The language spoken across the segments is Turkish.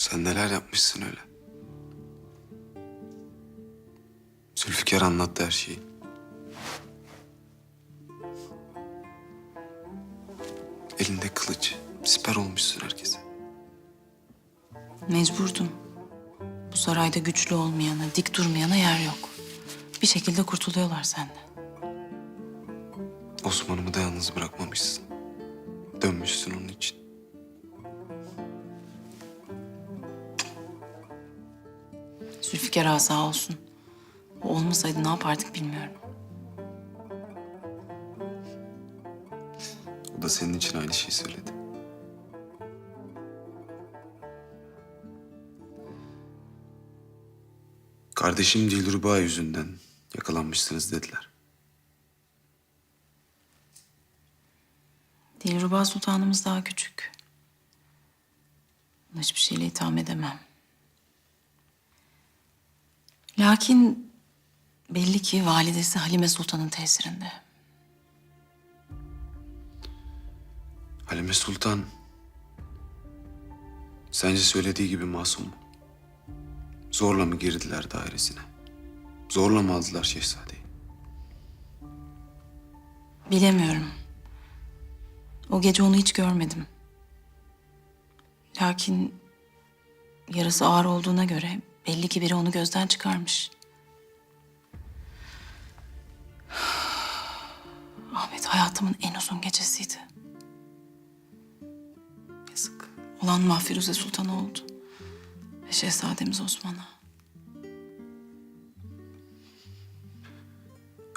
Sen neler yapmışsın öyle? Zülfikar anlattı her şeyi. Elinde kılıç, siper olmuşsun herkese. Mecburdum. Bu sarayda güçlü olmayana, dik durmayana yer yok. Bir şekilde kurtuluyorlar senden. Osman'ımı da yalnız bırakmamışsın. Dönmüşsün onun için. Zülfikar ağa sağ olsun. O olmasaydı ne yapardık bilmiyorum. O da senin için aynı şeyi söyledi. Kardeşim Dilruba yüzünden yakalanmışsınız dediler. Dilruba Sultanımız daha küçük. Hiçbir şeyle itham edemem. Lakin belli ki validesi Halime Sultan'ın tesirinde. Halime Sultan sence söylediği gibi masum mu? Zorla mı girdiler dairesine? Zorla mı aldılar şehzadeyi? Bilemiyorum. O gece onu hiç görmedim. Lakin yarası ağır olduğuna göre belli ki biri onu gözden çıkarmış. Ahmet hayatımın en uzun gecesiydi. Yazık. Olan Mahfiruze Sultan oldu. Ve Şehzademiz Osman'a.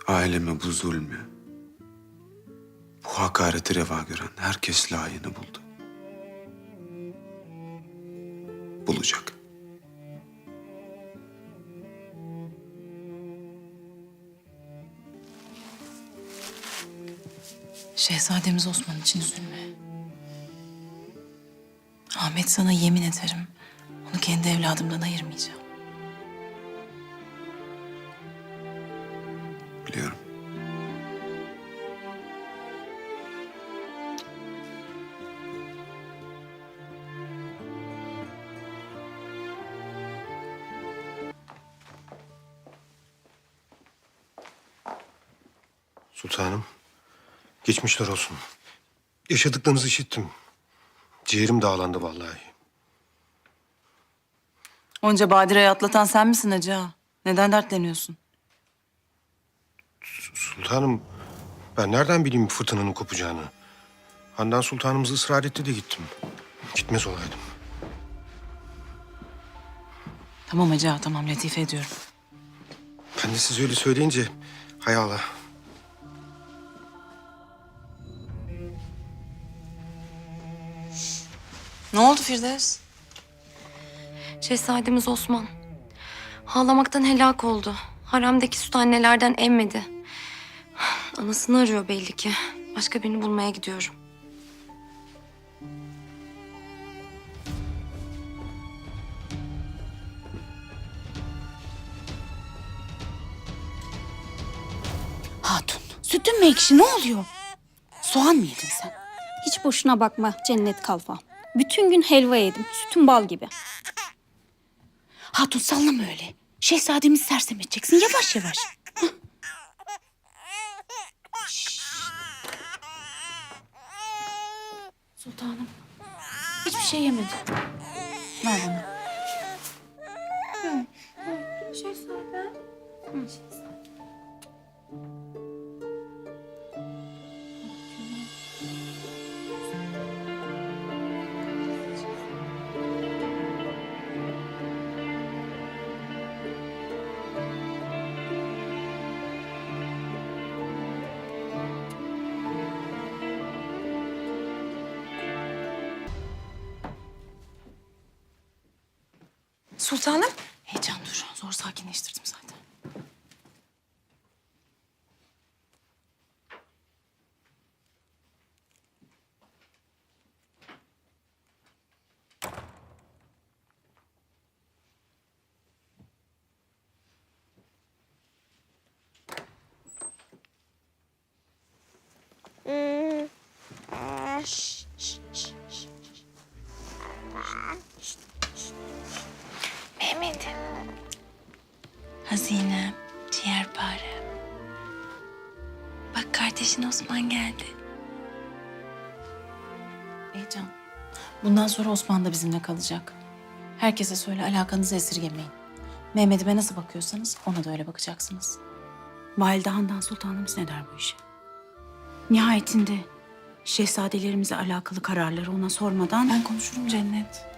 Aileme bu zulmü, bu hakareti reva gören herkes layığını buldu. Bulacak. Şehzademiz Osman için üzülme. Ahmet sana yemin ederim onu kendi evladımdan ayırmayacağım. Biliyorum. Sultanım, geçmişler olsun. Yaşadıklarınızı işittim. Ciğerim dağlandı vallahi. Onca badireyi atlatan sen misin Hacı ağa? Neden dertleniyorsun? Sultanım, ben nereden bileyim fırtınanın kopacağını? Handan Sultanımız ısrar etti de gittim. Gitmez olaydım. Tamam Hacı ağa, tamam latife ediyorum. Ben de siz öyle söyleyince hay Allah. Ne oldu Firdevs? Şehzademiz Osman. Ağlamaktan helak oldu. Haremdeki süt annelerden emmedi. Anasını arıyor belli ki. Başka birini bulmaya gidiyorum. Hatun, sütün mü ekşi ne oluyor? Soğan mı yedin sen? Hiç boşuna bakma cennet kalfa. Bütün gün helva yedim. Sütüm bal gibi. Hatun sallama öyle. Şehzademizi sersem edeceksin yavaş yavaş. Sultanım. Hiçbir şey yemedi. Ver bana. sultanım. Heyecan dur. Zor sakinleştirdim zaten. Mm. Ash. Hazinem, ciğerpare. Bak kardeşin Osman geldi. Heyecan. Bundan sonra Osman da bizimle kalacak. Herkese söyle alakanızı esirgemeyin. Mehmet'ime nasıl bakıyorsanız ona da öyle bakacaksınız. Valide Handan Sultanımız ne der bu işe? Nihayetinde şehzadelerimize alakalı kararları ona sormadan... Ben konuşurum Cennet.